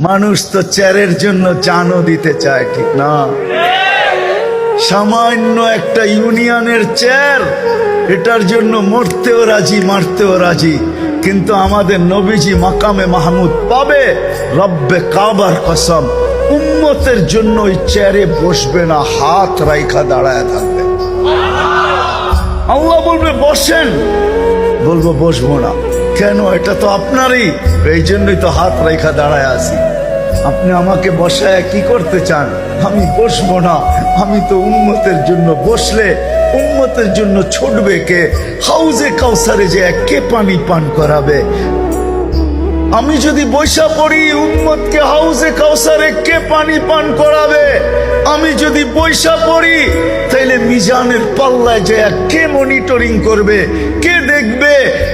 মানুষ তো চেয়ারের জন্য জানও দিতে চায়, ঠিক না? সামান্য একটা ইউনিয়নের চেয়ার, এটার জন্য মরতেও রাজি, মারতেও রাজি। কিন্তু আমাদের নবীজি মাকামে মাহমুদ পাবে, রব্বে কাবার কসম, উম্মতের জন্য ওই চেয়ারে বসবে না, হাত রাইখা দাঁড়ায় থাকবে। আল্লাহ বলবে, বসেন। বলব, বসবো না। কেন? এটা তো আপনারই। এই জন্যই তো হাত রেখা দাঁড়ায় আছি। আপনি আমাকে বসায় কি করতে চান? আমি বসবো না। আমি তো উন্মতের জন্য বসলে উন্মতের জন্য ছুটবে কে? হাউজে কাউসারে যে কে পানি পান করাবে। আমি যদি বৈশা পড়ি, উম্মতকে হাউজে কাউসারে কে পানি পান করাবে? আমি যদি বৈশা পড়ি, তাইলে মিজানের পাল্লায় যে কে মনিটরিং করবে, কে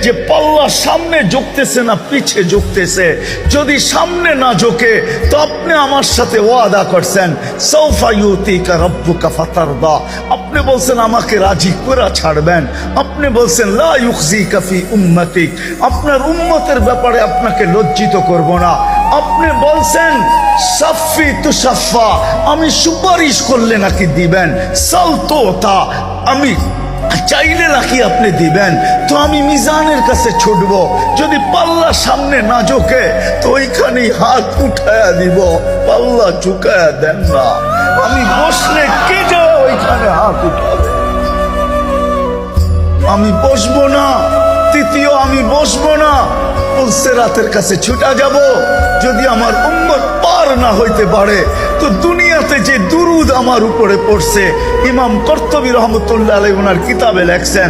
যে পাল্লা সামনে ঝুঁকতেছে না, পিছে ঝুঁকতেছে। যদি সামনে না ঝোঁকে, তো আপনি আমার সাথে ওয়াদা করছেন সৌফা ইউতিকা রব্বুকা ফাতারদা। আপনি বলছেন, আমাকে রাজি করে ছাড়বেন। আপনি বলছেন, লা ইউখজিকা ফি উম্মতিক। আপনার উম্মতের ব্যাপারে আপনাকে লজ্জিত করব না। আপনি বলছেন, সাফি তুসাফা আমি সুপারিশ করলে নাকি দিবেন। সালতো তা আমি চাইলে নাকি আপনি দিবেন? তো আমি মিজানের কাছে ছুটবো। যদি পাল্লা সামনে না ঝোঁকে, তো ওইখানেই হাত উঠায়া দিব। পাল্লা ঝুঁকায়া দেন না। আমি বসলে কে যাওয়া ওইখানে হাত উঠাবে? আমি বসবো না। তৃতীয়, আমি বসবো না। রাতের কাছে ছুটা যাব। যদি আমার উম্মত না হইতে পারে। তো দুনিয়াতে যে দুরুদ আমার উপরে পড়ছে, ইমাম কর্তবী রহমতুল্লাহ আলাই ওনার কিতাবে লেখছেন,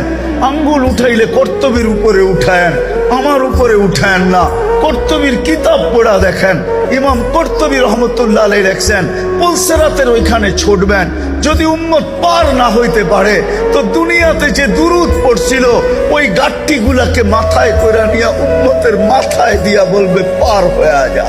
আঙ্গুল উঠাইলে কর্তবীর উপরে উঠায়েন, আমার উপরে উঠায়েন না। কর্তবীর কিতাব পড়া দেখেন, ইমাম কর্তবী রহমতুল্লাহ আলাই লেখছেন পুলসেরাতের ওইখানে ছুটবেন, যদি উম্মত পার না হইতে পারে, তো দুনিয়াতে যে দুরুদ পড়ছিল, ওই গাঠটি গুলাকে মাথায় করে নিয়ে উম্মতের মাথায় দিয়া বলবে, পার হয়ে যা